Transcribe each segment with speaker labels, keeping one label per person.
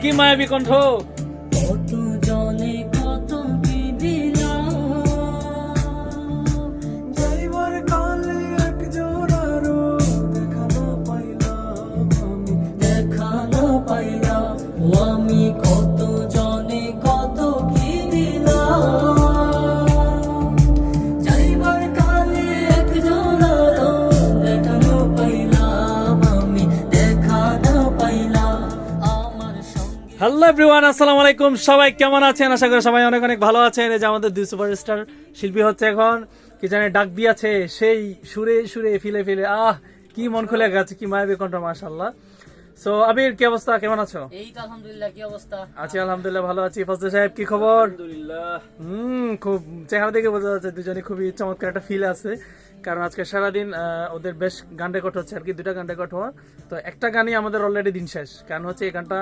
Speaker 1: কি মায়াবী কণ্ঠ।
Speaker 2: কত আমি কত
Speaker 1: হ্যালো এভরিওয়ান আসসালামু আলাইকুম। সবাই কেমন আছেন? আশা করি সবাই অনেক অনেক ভালো আছেন। এই যে আমাদের দুই সুপারস্টার শিল্পী হচ্ছে এখন। কি জানে ডাক দিয়েছে, সেই সুরে সুরে ফিলে ফিলে। আহ, কি মন খুলে গেছে কি মায়াবী কণ্ঠ, মাশাআল্লাহ। সো আবির কি অবস্থা? কেমন আছো?
Speaker 3: এই তো আলহামদুলিল্লাহ কি অবস্থা?
Speaker 1: আছি আলহামদুলিল্লাহ ভালো আছি। ফজল সাহেব কি খবর? হুম খুব চেহারা দেখে বোঝা যাচ্ছে দুজনে খুবই চমৎকার একটা ফিল আছে। কারণ আজকে সারাদিন ওদের বেশ গান রেকর্ড হচ্ছে আর কি দুটা গান রেকর্ড হওয়া। তো একটা গানই আমাদের অলরেডি দিন শেষ। কারণ হচ্ছে এই গানটা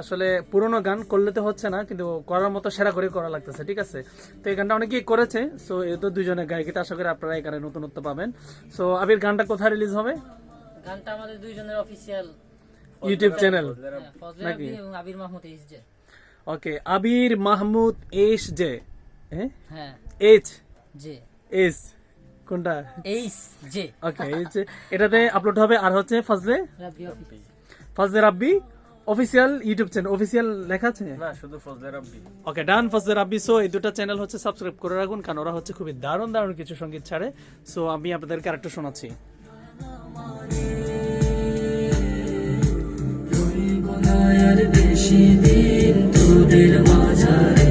Speaker 1: আসলে পুরোনো গান করলে তো হচ্ছে না কিন্তু করার মতো সেরা করে করা লাগতেছে ঠিক আছে? তো এই গানটা অনেকেই করেছে সো এ তো দুজনে গায়িকা আশা করি আপনারা এই গানে নতুনত্ব পাবেন। সো আবির গানটা কোথায় রিলিজ হবে?
Speaker 3: গানটা আমাদের দুইজনের অফিসিয়াল
Speaker 1: ইউটিউব চ্যানেল নাকি?
Speaker 3: Abir Mahmud H J
Speaker 1: okay Abir Mahmud H J হ্যাঁ
Speaker 3: হ্যাঁ
Speaker 1: এইচ
Speaker 3: জে
Speaker 1: এস কোনটা?
Speaker 3: এইচ জে
Speaker 1: ওকে এই যে এটাতে আপলোড হবে আর হচ্ছে Fazle Fazle Rabbi official YouTube channel official লেখা আছে?
Speaker 4: না শুধু ফজলে রাব্বি
Speaker 1: ওকে ডান ফাজলে রাব্বি সো এই দুটো চ্যানেল হচ্ছে সাবস্ক্রাইব করে রাখুন কারণ ওরা হচ্ছে খুবই দারুণ দারুণ কিছু সংগীত ছাড়ে। সো আমি আপনাদের ক্যারেক্টার শোনাচ্ছি।
Speaker 2: আর বেশি দিন তোদের মাঝারে।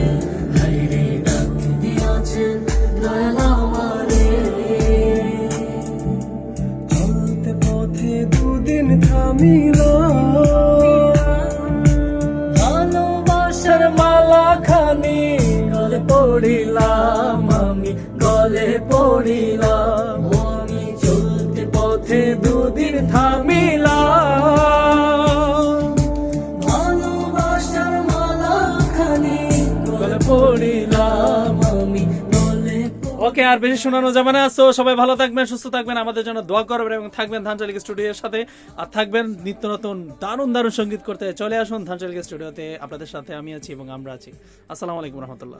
Speaker 2: হাইরে ডাক দিয়াছেন চলতে পথে দুদিন থামিলাম ভালোবাসার মালা খানি গলে পড়িলাম আমি, গলে পড়িলাম। আমি চলতে পথে দুদিন থামিলাম
Speaker 1: ওকে, আর বেশি শোনানো যাবে না। সো সবাই ভালো থাকবেন, সুস্থ থাকবেন, আমাদের জন্য দোয়া করবেন এবং থাকবেন ধানচালিক স্টুডিওর সাথে। আর থাকবেন নিত্য নতুন, দারুণ দারুণ সংগীত করতে। চলে আসুন ধানচালিক স্টুডিওতে। আপনাদের সাথে আমি আছি এবং আমরা আছি। আসসালামু আলাইকুম রহমতুল্লাহ।